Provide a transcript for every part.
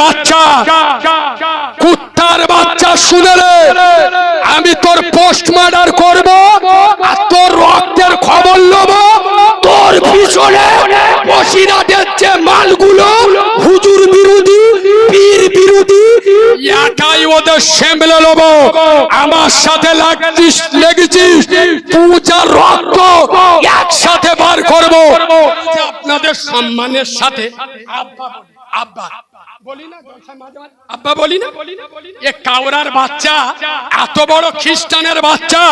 বাচ্চা। কুত্তার বাচ্চা, শুনে রে আমি তোর পোস্ট মার্ডার করব আর তোর রক্তের খবর নেব। তোর পিছনে বসিরাটের যে মালগুলো, হুজুর বিরোধী, পীর বিরোধী আমার সাথে লাগছিস, লেগেছিস পূজার রক্ত একসাথে বার করব। আপনাদের সম্মানের সাথে আব্বা আব্বা। আব্বা বলি না? এ কাউরার বাচ্চা এত বড় খ্রিস্টানের বাচ্চা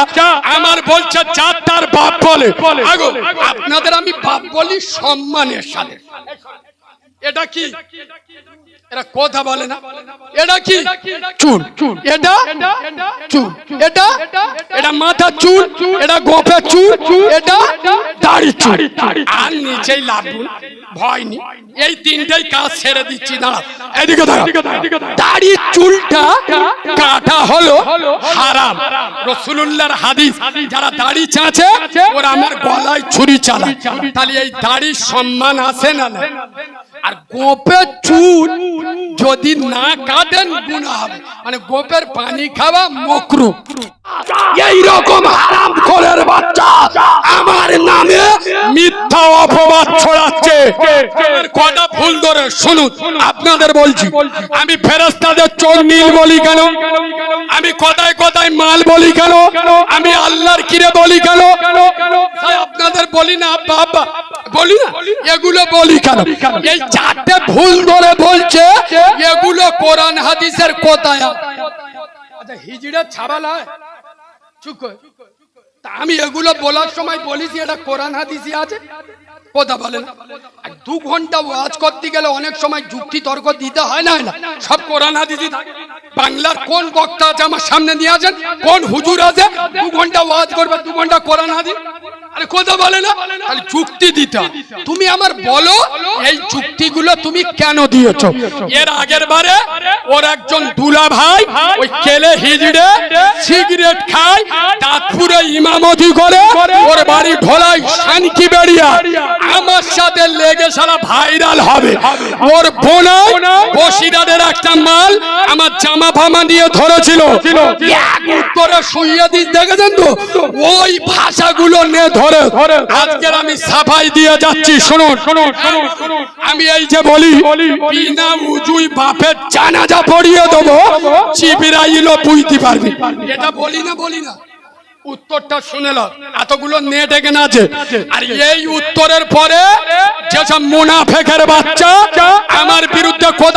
আমার বলছে চার তার বাপ বলে। আগো আপনাদের আমি বাপ বলি সম্মানের সাথে। এটা কি? এরা কথা বলে না। এটা কি? চুল এটা? চুল এটা? এটা? মাথা চুল এটা গোপে চুল এটা? দাড়ি চুল আর নিচেই ভয় এই তিনটাই কাজ ছেড়ে দিচ্ছি। দাঁড়া। এদিকে দাঁড়া। চুলটা কাটা হলো হারাম। রসুলুল্লাহর হাদিস। যারা দাড়ি চাঁচে ওরা আমার গলায় ছুরি চালায়। তাহলে এই দাড়ির সম্মান আছে না না আর গোপের চুল যদি না কাটেন গুণা হবে। মানে গোপের পানি খাওয়া মকরু। এই রকম হারাম করে বাচ্চা আমার নামে মিথ্যা অপবাদ ছড়াচ্ছে। কথা ভুল ধরে শুনুন আপনাদের বলছি। আমি ফেরেস্তাদের চোর নীল বলি কেন? আমি কথায় কথায় মাল বলি কেন? আমি আল্লাহর কিরে বলি কেন? আপনাদের বলি না বাবা বলি না? এগুলো বলি কেন? এই চারটে ভুল ধরে বলছে এগুলো কোরআন হাদিসের কোথায়। আচ্ছা হিজড়ে ছাড়ালা চুপ আমি এগুলো বলার সময় বলিস এটা কোরআন হাদিসই আছে? কথা বলে না আর দু ঘণ্টা ওয়াজ করতে গেলে অনেক সময় যুক্তি তর্ক দিতে হয় না সব কোরআন হাদিসই থাকে। বাংলার কোন বক্তা আছে আমার সামনে নিয়ে আসেন? কোন হুজুর আছে? দু ঘণ্টা ওয়াজ করবে, দু ঘণ্টা কোরআন হাদিস। আরে কথা বলে না। তাহলে দিতে তুমি আমার বলো, এই তুমি কেন দিয়েছ? এর আগের বারে ওর একজন দুলা ভাই ওই কেলে হিজড়ে সিগারেট খায় তাৎপুরে ইমামতি করে, ওর বাড়ি ঢোলাই শান্তি বেরিয়া আমার লেগে সারা ভাইরাল হবে। ওর বোনা বসিরাদের একটা মাল আমার জামা ফামা নিয়ে ধরেছিল। উত্তরে শুইয়ে দিস দেখেছেন তো? ওই ভাষাগুলো নিয়ে ধরে। আজকের আমি সাফাই দিয়ে যাচ্ছি শুনুন। শুনুন শুনুন আমি এই যে বলি বিনা উজুই বাপের জানাজা পড়িয়ে দেবো চিবিরাইলো বুঝতে পারবি। এটা বলি না বলি না। উত্তরটা শুনে এতগুলো নেট এখানে আছে। আর এই উত্তরের পরে যেসব মুনাফেকের বাচ্চা, আমার বিরুদ্ধে